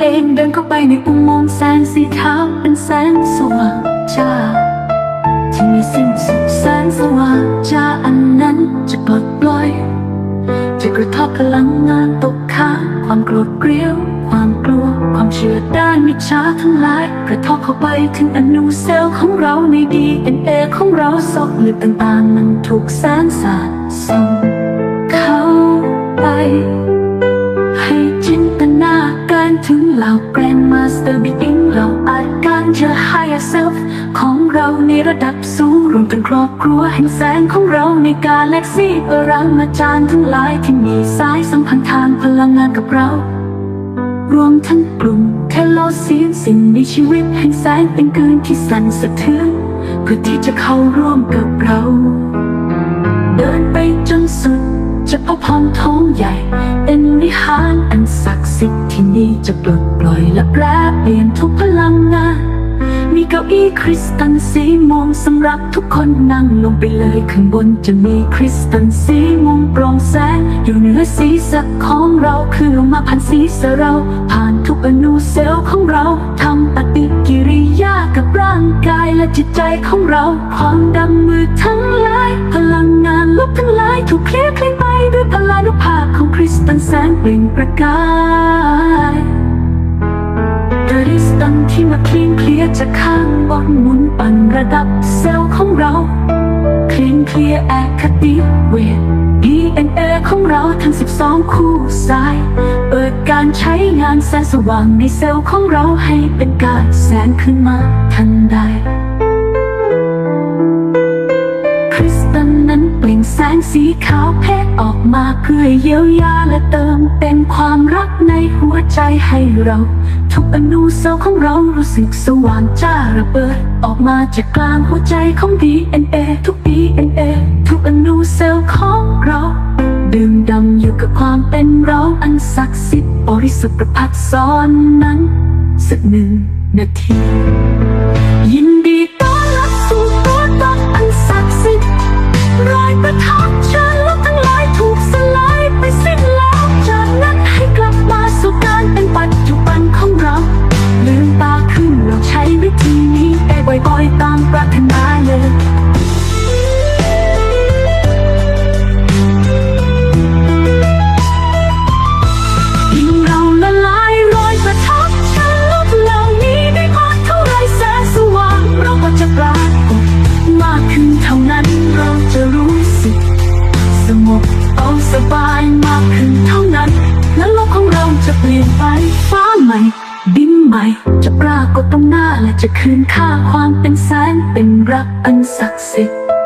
เองเดินเข้าไปในอุโมงค์แสงสีขาวเป็นแสงสว่างจ้าที่มีสิ้นสุดแสงสว่างจ้าอันนั้นจะปลดปล่อย จะกระทบพลังงานตกค้างความโกรธเกรี้ยว ความกลัว ความเชื่อด้านมิจฉาทั้งหลายกระทบเข้าไปถึงอนูเซลล์ของเราใน DNA ของเราซอกเลือต่างๆมันถูกแสงสาดส่งเข้าไป ถึงเหล่าแกรนมาสเตอร์บิ๊กอิงเหล่าอาการจะ higher self ของเราในระดับสูงรวมเป็นครอบครัวแห่งแสงของเราในกาแล็กซี่ปรังอาจารย์ทั้งหลายที่มีสายสัมพันธ์ทางพลังงานกับเรา รวมทั้งกลุ่มแคลโลเซียนสิ่งมีชีวิตแห่งแสงเป็นคืนที่สั่นสะเทือนเพื่อที่จะเข้าร่วมกับเรา เดินไปจนสุดจะพบห้องท้องใหญ่ จะปลดปล่อยและแปลเปลี่ยนทุกพลังงาน มีเก้าอี้คริสตัลสีม่วงสำหรับทุกคนนั่งลงไปเลยข้างบนจะมีคริสตัลสีม่วงโปร่งแสง อยู่เหนือศีรษะของเราคือลงมาพันศีรษะเรา ผ่านทุกอนูเซลล์ของเราทำปฏิกิริยากับร่างกายและจิตใจของเราความดำมือทั้งหลายพลังงานลบทั้งหลายถูกเคลียร์คลี่ไปด้วยพลานุภาพของคริสตัลแสงเปล่งประกาย ริสตัลที่มาคลีนเคลียร์จากข้างบนหมุนปั่นระดับเซลล์ของเราคลีนเคลียร์แอคติเวท DNA ของเราทั้ง 12 คู่สาย เปิดการใช้งานแสงสว่างในเซลล์ของเราให้เป็นกายแสงขึ้นมาทันใดคริสตัลนั้นเปล่งแสงสีขาวเพกออกมาเพื่อเยียวยาและเติมเต็มความรักในหัวใจให้เรา ทุกอนุเซลของเรารู้สึกสว่างจ้าระเบิด ออกมาจากกลางหัวใจของ DNA ทุก DNA ทุกอนุเซลล์ของเราดื่มดำอยู่กับความเป็นเราอันศักดิ์สิทธิ์บริสุทธิ์ประพัดซ้อนนั้น สักหนึ่งนาทียิน จะคืนค่าความเป็นแสงเป็นรักอันศักดิ์สิทธิ์